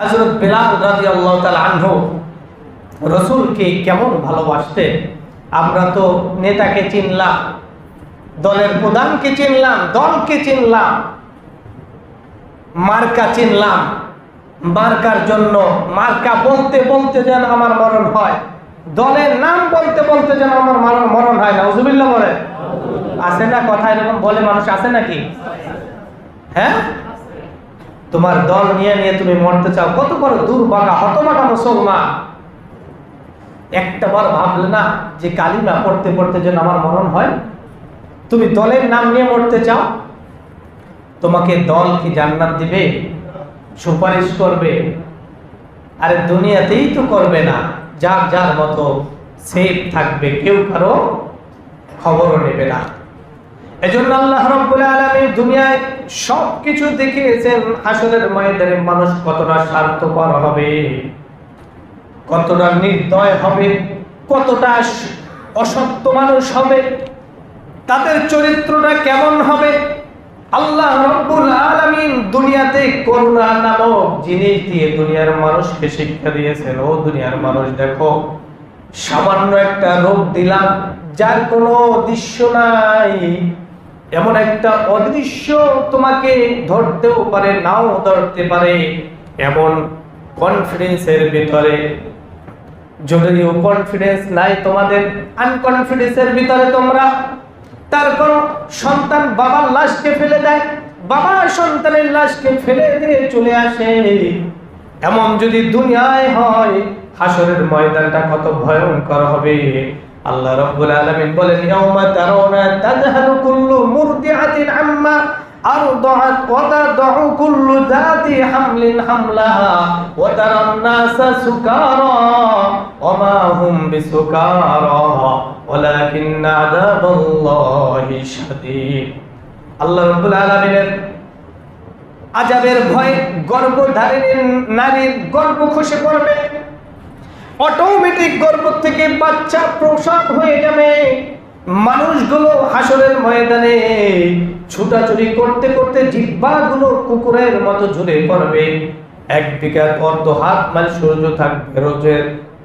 হযরত বিলাল রাদিয়াল্লাহু তাআলা আনহু রসুলকে কেমন ভালোবাসতেন? আমরা তো নেতাকে চিনলাম, দলের প্রধানকে চিনলাম, দলকে চিনলাম, মার্কা চিনলাম। মার্কার জন্য মার্কা বলতে বলতে যেন আমার মরণ হয়, দলের নাম বলতে বলতে যেন আমার মরণ মরণ হয় না উজুবিল্লা বলে আছে না কথা এরকম বলে মানুষ আছে নাকি? হ্যাঁ? তোমার দল নিয়ে নিয়ে তুমি মরতে চাও, কত বড় দুর্ভাগা, হতভাগা মুসলমান। একটা বার ভাবলে না যে কালিমা পড়তে পড়তে যেন আমার মরণ হয়। তুমি দলের নাম নিয়ে মরতে চাও, তোমাকে দল কি জান্নাত দিবে, সুপারিশ করবে, আরে দুনিয়াতেই তো করবে না, যার যার মতো সেফ থাকবে, কেউ কারও খবরও নেবে না। এজন্য আল্লাহ রাব্বুল আলামিন দুনিয়ায় সব কিছু দেখিয়েছেন হাসরের ময়দানে মানুষ কতটা স্বার্থপর হবে, কতটা নির্দয় হবে, কতটা অসত্য মানুষ হবে, তাদের চরিত্রটা কেমন হবে। আল্লাহ রব্বুল আলামিন দুনিয়াতে করুণা নামক জিনিস দিয়ে দুনিয়ার মানুষকে শিক্ষা দিয়েছেন, ও দুনিয়ার মানুষ, দেখো, সামান্য একটা রোগ দিলাম, যার কোনো দৃশ্য নাই। এমন একটা অদৃশ্য তোমাকে ধরতেও পারে, নাও ধরতে পারে, এমন কনফিডেন্সের ভিতরে। যদিও কনফিডেন্স নাই তোমাদের আনকনফিডেন্সের ভিতরে তোমরা, তার কোন সন্তান বাবার লাশকে ফেলে দেয় বাবা সন্তানের লাশকে ফেলে দিয়ে চলে আসে। এমন যদি দুনিয়ায় হয়, হাসরের ময়দানটা কত ভয়ঙ্কর হবে। আল্লাহ রাব্বুল আলামিন বলেন, ইয়াউমা তারাউনা তাযহালু কুল্লু মুরদিআতিন আম্মা আরদাআত ওয়া তাদউ কুল্লু যাতি হামলিন হামলাহা ওয়া তারান নাসা সুকারা ওয়া মা হুম বিসুকারা ওয়ালাকিন আযাবাল্লাহি শাদীদ। আল্লাহ রাব্বুল আলামিনের আজাবের ভয় গর্ভধারিণী নারীর গর্ভ খসে পড়বে। অটোমেটিক গর্ভ থেকে বাচ্চা প্রসাদ হয়ে যাবে। মানুষগুলো হাসরের ময়দানে ছুটাছুটি করতে করতে জিব্বাগুলো কুকুরের মতো ঝুলে পড়বে। এক বিঘাত অর্ধ হাত মাইল সূর্য থাকবে রোজের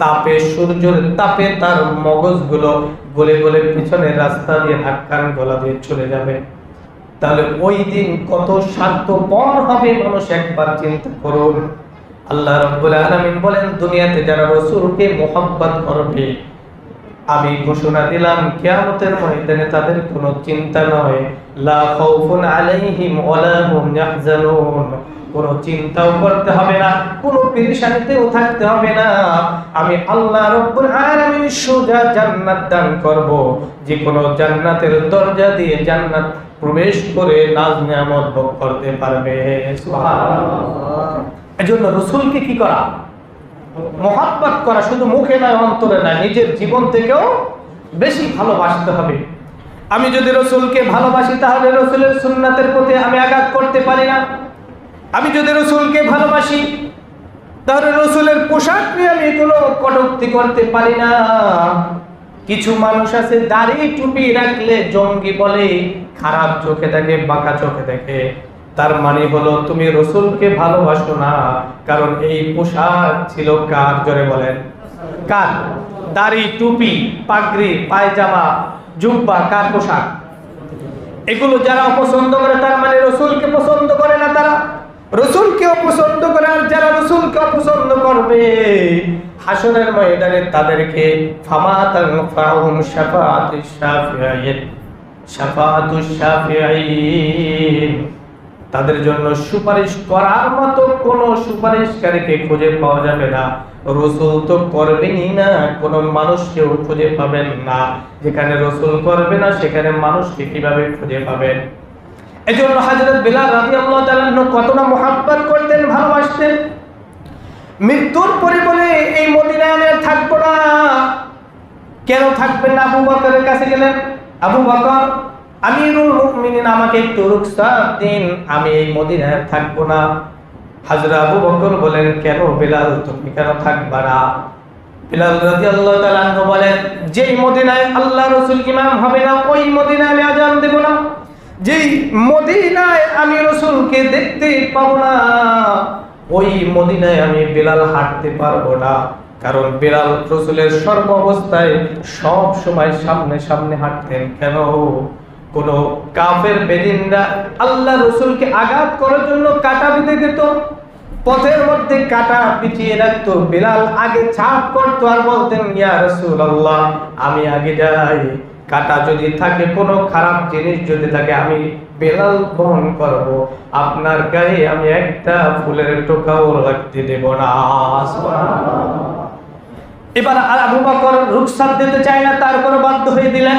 তাপে, সূর্যের তাপে তার মগজগুলো গলে গলে পিছনে রাস্তা দিয়ে ধাক্কান গলা দিয়ে চলে যাবে। তাহলে ওই দিন কত স্বার্থপর হবে, মানুষ একবার চিন্তা করুন। আল্লাহ রাব্বুল আলামিন বলেন, দুনিয়াতে যারা রাসূলকে মোহাব্বত করবে, আমি ঘোষণা দিলাম, কিয়ামতের ময়দানে তাদের কোনো চিন্তা নয়। লা খাউফুন আলাইহিম ওয়ালা হুম ইয়াহজানুন। কোনো চিন্তাও করতে হবে না, কোনো পেরেশানিতেও থাকতে হবে না। আমি আল্লাহ রব্বুল আলামিন সোজা জান্নাত দান করব। যে কোনো জান্নাতের দরজা দিয়ে জান্নাত প্রবেশ করে নাজ নিয়ামত ভোগ করতে পারবে। সুবহানাল্লাহ। এজন্য রসুলকে কি করা? মহাব্বত করা শুধু মুখে নয়, অন্তরে নয়, নিজের জীবন থেকেও বেশি ভালোবাসতে হবে। আমি যদি রসুলকে ভালোবাসি, তাহলে রসুলের সুন্নাতের প্রতি আমি আঘাত করতে পারি না। আমি যদি রসুলকে ভালোবাসি, তাহলে রসুলের পোশাক নিয়ে আমি কোনো কটুক্তি করতে পারি না। কিছু মানুষ আছে, দাড়ি টুপি রাখলে জঙ্গি বলে, খারাপ চোখে দেখে, বাঁকা চোখে দেখে। তার মানে হলো, তুমি রসুলকে ভালোবাসো না, কারণ এই পোশাক ছিল কার? জোরে বলেন। কার? দাড়ি, টুপি, পাগড়ি, পায়জামা, জুব্বা, কার পোশাক? এগুলো যারা অপছন্দ করে, তার মানে রসুলকে পছন্দ করে না তারা? রসুলকে অপছন্দ করে, আর যারা রসুলকে অপছন্দ করবে হাসনের ময়দানে তাদেরকে ফামাতান ফাহুম তাদের জন্য সুপারিশ করার মতো কোন সুপারিশকারীকে খুঁজে পাওয়া যাবে না। রসুল তো করবেনই না, কোন মানুষকেও খুঁজে পাবেন না। যেখানে রসুল করবে না, সেখানে মানুষকে কীভাবে খুঁজে পাবেন? এই জন্য হাজরত বিলাল রাদিয়াল্লাহু তাআলা কতটা মোহাব্বত করতেন, ভালোবাসতেন। মৃত্যুর পরে বলে এই মদিনায় থাকব না। কেন থাকবেন না? আবু বকরের কাছে গেলেন। আবু বকর আমিরুল মুমিনিন, আমাকে একটু রুখসাত দিন, আমি এই মদিনায় থাকব না। হাজরা আবু বকর বলেন, কেন বিলাল, তুমি কেন থাকবা না? বিলাল রাদিয়াল্লাহু তাআলা আনহু বলেন, যেই মদিনায় আল্লাহ রাসূল ইমাম হবে না, ওই মদিনায় আমি আজান দেব না। যেই মদিনায় আমি রাসূলকে দেখতে পাবো না, ওই মদিনায় আমি বেলাল হাঁটতে পারব না। কারণ বেলাল রসুলের সর্ব অবস্থায় সব সময় সামনে সামনে হাঁটতেন। কেন? কোন কাফের বেদিনরা আল্লাহ রসুলকে আঘাত করার জন্য কাটা বিঁধে দিত, পথের মধ্যে কাটা পিছিয়ে রাখতো, বিলাল আগে ছাপ করতো আর বলতেন, ইয়া রসুল আল্লাহ আমি আগে যাই। কাটা যদি থাকে, কোনো খারাপ জিনিস যদি থাকে, আমি বেলাল বহন করব। আপনার গায়ে আমি একটা ফুলের টোকাও রাখতে দেব না। এবার আর আবু বকর রুখসাত দিতে চায় না, তারপরে বাধ্য হয়ে দিলেন।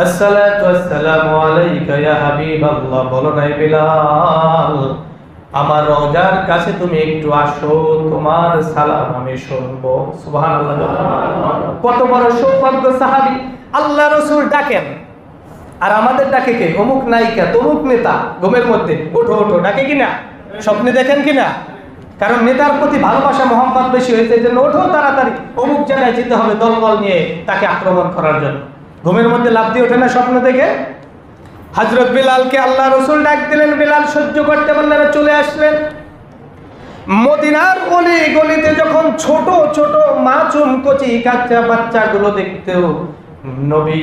আসসালাতু আসসালামু আলাইকা ইয়া বলো নাই বিলাল, আমার রওজার কাছে তুমি একটু আসো, তোমার সালাম আমি শুনব। সুবহানাল্লাহ। কত বড় সৌভাগ্য সাহাবী। আল্লাহ রাসূল ডাকেন। আর আমাদের ডাকে কে? অমুক নায়িকা, তমুক নেতা। ঘুমের মধ্যে, ওঠো ওঠো, ডাকে কিনা? স্বপ্নে দেখেন কিনা? কারণ নেতার প্রতি ভালোবাসা মোহাম্মদ বেশি হয়েছে যে ওঠো তাড়াতাড়ি। অমুক জায়গায় যেতে হবে দলবল নিয়ে তাকে আক্রমণ করার জন্য। ঘুমের মধ্যে লাভ দিয়ে ওঠে না স্বপ্ন দেখে? হজরত বিলালকে আল্লাহ রসুল ডাক দিলেন, বিলাল সহ্য করতে পারলেন চলে আসলেন। মদিনার গলি গলিতে যখন ছোট ছোট মাছুম কচি কাচ্চা বাচ্চাগুলো দেখতেও নবী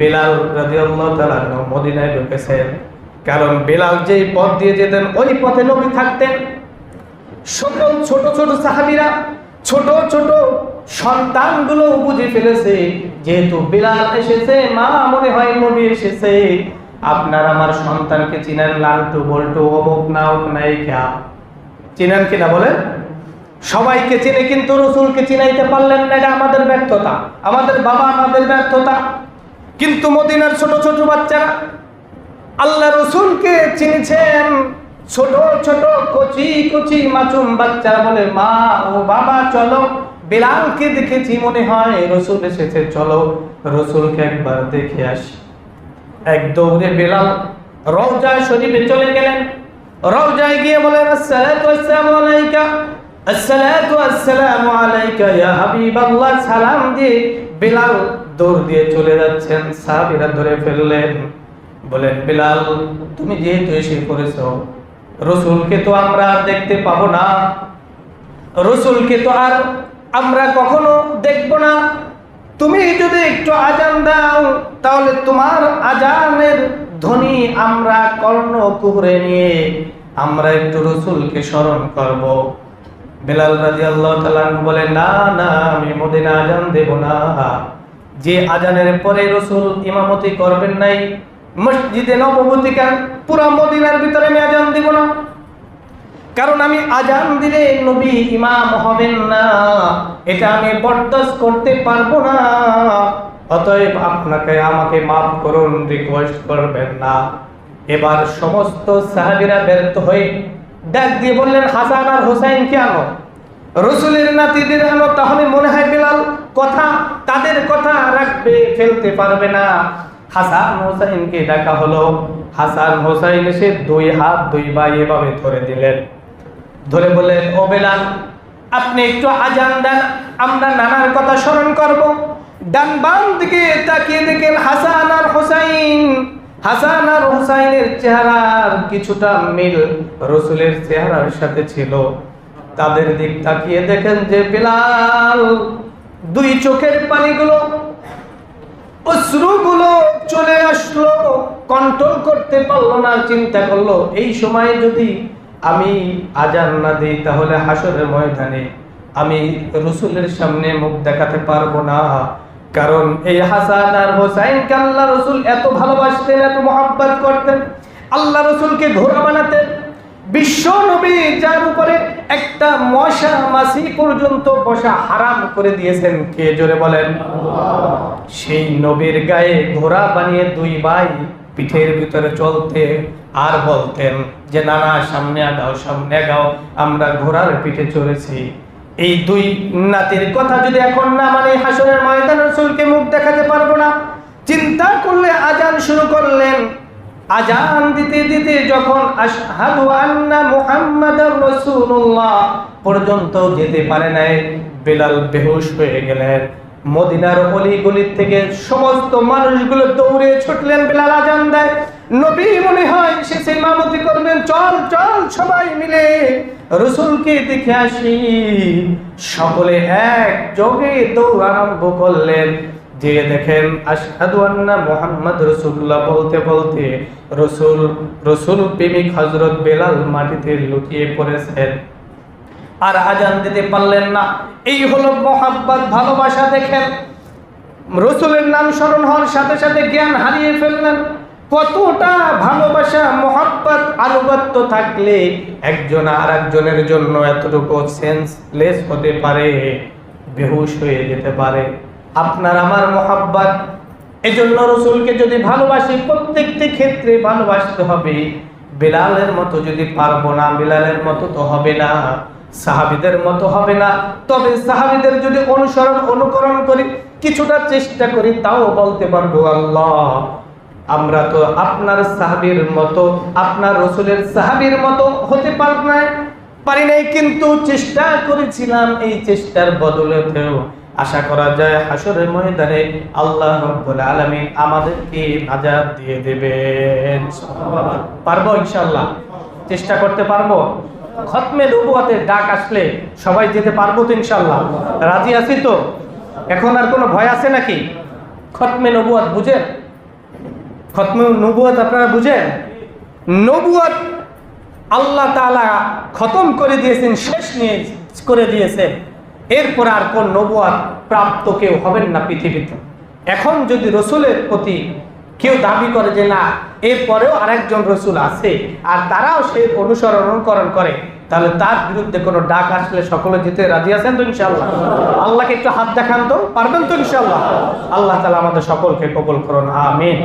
বেলাল রাদিয়াল্লাহু তাআলা মদিনায় ঢুকেছেন। কারণ বেলাল যেই পথ দিয়ে যেতেন, ওই পথে নবী থাকতেন। সকল ছোট ছোট সাহাবিরা, ছোট ছোট সন্তানগুলো বুঝে ফেলেছে যেহেতু বিলাল এসেছে, মা মনে হয় নবী এসেছে। আপনার আমার সন্তানকে চিনেন লালটু, বল্টু, অমুক নাওক নায়িকা চিনেন কিনা বলেন? সবাইকে চিনে কিন্তু রসুলকে চিনাইতে পারলেন না, এটা আমাদের ব্যর্থতা। আমাদের বাবা আমাদের ব্যর্থতা। কিন্তু মদিনার ছোট ছোট বাচ্চারা, আল্লাহ রসুলকে চিনেছেন। ছোট ছোট কচি কচি মাচুম বাচ্চা বলে, মা ও বাবা, চলো। বিলালকে দেখেছি মনে হয় রসুল এসেছে, চলো রসুলকে একবার দেখে আসি। এক দৌড়ে বেলাল রওজা শরীফে চলে গেলেন। রওজায় গিয়ে বলেন, আসসালাতু আসসালামু আলাইকা। আসসালাতু আসসালামু আলাইকা ইয়া হাবিবাল্লাহ। সালাম দিয়ে বেলাল দৌড় দিয়ে চলে যাচ্ছেন, সাহাবীরা ধরে ফেললেন। বলেন, বেলাল, তুমি যেহেতু এসে করেছ রসুলকে তো আমরা আর দেখতে পাবো না। রসুলকে তো আর আমরা কখনো দেখব না। তুমি যদি একটু আজান দাও, তাহলে তোমার আজানের ধ্বনি আমরা কর্ণ কুহরে নিয়ে আমরা একটু রসুলকে স্মরণ করব। বেলাল রাজি আল্লাহ বলে না না, আমি মদিনা আজান দেব না। যে আজানের পরে রসুল ইমামতি করবেন নাই, মসজিদে নবভূতিকার পুরা মদিনার ভিতরে আমি আজান দিব না। কারণ আমি আজান দিলে নবী ইমাম হবেন না। এটা আমি বরদাস্ত করতে পারব না। অতএব আপনাকে আমাকে মাফ করুন রিকোয়েস্ট করবেন না। এবার সমস্ত সাহাবীরা ব্যর্থ হয়ে ডাক দিয়ে বললেন, হাসান আর হোসাইন কে আনো। রসুলের নাতিদের আনো, তাহলে মনে হয় বিলাল কথা, তাদের কথা রাখবে, ফেলতে পারবে না। হাসান হোসাইনকে ডাকা হলো। হাসান হোসাইন এসে দুই হাত দুই ভাই এভাবে ধরে দিলেন। ধরে বললেন, ও বেলাল আপনি একটু আজান দেন, আমরা নানার কথা স্মরণ করব। ডান বাম দিকে তাকিয়ে দেখেন হাসান আর হোসাইন। হাসান আর হোসাইনের চেহারার কিছুটা মিল রসুলের চেহারার সাথে ছিল। তাদের দিক তাকিয়ে দেখেন যে বিলাল দুই চোখের পানিগুলো, অশ্রুগুলো চলে আসলো, কন্ট্রোল করতে পারল না, চিন্তা করল, এই সময়ে যদি আমি আজান না দিই তাহলে হাসরের ময়দানে আমি রসুলের সামনে মুখ দেখাতে পারব না। কারণ এই হাসান আর হোসাইনকে আল্লাহ রসুল এত ভালোবাসতেন, এত মহাব্বত করতেন, আল্লাহ রসুলকে ঘোড়া বানাতেন। বিশ্ব নবী যার উপরে একটা মশা মাসি পর্যন্ত বসা হারাম করে দিয়েছেন, কে জোরে বলেন? সেই নবীর গায়ে ঘোড়া বানিয়ে দুই ভাই পিঠের ভিতরে চলতে আর বলতেন যে, নানা, সামনে আগাও সামনে আগাও, আমরা ঘোড়ার পিঠে চড়েছি। এই দুই নাতির কথা যদি এখন না মানে হাসনের ময়দান রসুলকে মুখ দেখাতে পারব না। চিন্তা করলে আজান শুরু করলেন। আজান দিতে দিতে যখন আশহাদু আন্না মুহাম্মাদার রাসূলুল্লাহ পর্যন্ত যেতে পারে নাই, বেলাল বেহুশ হয়ে গেলেন। মদিনার অলিগলির থেকে সমস্ত মানুষগুলো দৌড়ে ছুটলেন, বেলাল আজান দেয়। নবী মনে হয় সে সেই মামতি করবেন। চল চল সবাই মিলে রসুলকে দেখে আসি। সকলে এক যোগে দৌড় আরম্ভ করলেন। যে দেখেন আন্না মুহাম্মদ রাসূলুল্লাহ বলতে বলতে রসুল রসুল প্রেমিক হযরত বেলাল মাটিতে লুটিয়ে পড়েছেন। আর আজান দিতে পারলেন না। এই হলো মহাব্বত, ভালোবাসা দেখেন। রসুলের নাম স্মরণ হওয়ার সাথে সাথে জ্ঞান হারিয়ে ফেললেন। কতটা ভালোবাসা, মহাব্বত, আনুগত্য থাকলে একজন আর একজনের জন্য এতটুকু সেন্সলেস হতে পারে, বেহুশ হয়ে যেতে পারে। আপনার আমার মহাব্বত, এজন্য রসুলকে যদি ভালোবাসি, প্রত্যেকটি ক্ষেত্রে ভালোবাসতে হবে। বিলালের মতো যদি পারব না, বিলালের মতো তো হবে না, সাহাবিদের মতো হবে না। তবে সাহাবিদের যদি অনুসরণ, অনুকরণ করি, কিছুটা চেষ্টা করি, তাও বলতে পারব, আল্লাহ আমরা তো আপনার সাহাবির মতো আপনার রসুলের সাহাবির মতো হতে পার নাই পারি নাই কিন্তু চেষ্টা করেছিলাম এই চেষ্টার বদলেতেও আশা করা যায় হাসরের ময়দানে আল্লাহ রব্বুল আলামিন আমাদেরকে নাজাত দিয়ে দেবেন। পারব ইনশাআল্লাহ? চেষ্টা করতে পারব? খতমে নবুয়াতের ডাক আসলে সবাই যেতে পারব তো ইনশাআল্লাহ। রাজি আছি তো? এখন আর কোনো ভয় আছে নাকি? খতমে নবুয়াত বুঝেন খতমে নবুয়াত আপনারা বুঝেন? নবুয়াত আল্লাহ তাআলা খতম করে দিয়েছেন, শেষ নিয়ে করে দিয়েছেন এরপর আর কোন নবুয়াত প্রাপ্ত কেউ হবেন না পৃথিবীতে। এখন যদি রসুলের প্রতি কেউ দাবি করে যে না, এরপরেও আরেকজন রসুল আছে আর তারাও সে অনুসরণ অনুকরণ করে, তাহলে তার বিরুদ্ধে কোনো ডাক আসলে সকলে যেতে রাজি আছেন তো ইনশাল্লাহ আল্লাহকে একটু হাত দেখান তো, পারবেন তো ইনশাল্লাহ আল্লাহ তালা আমাদের সকলকে কবল করুন, আমিন।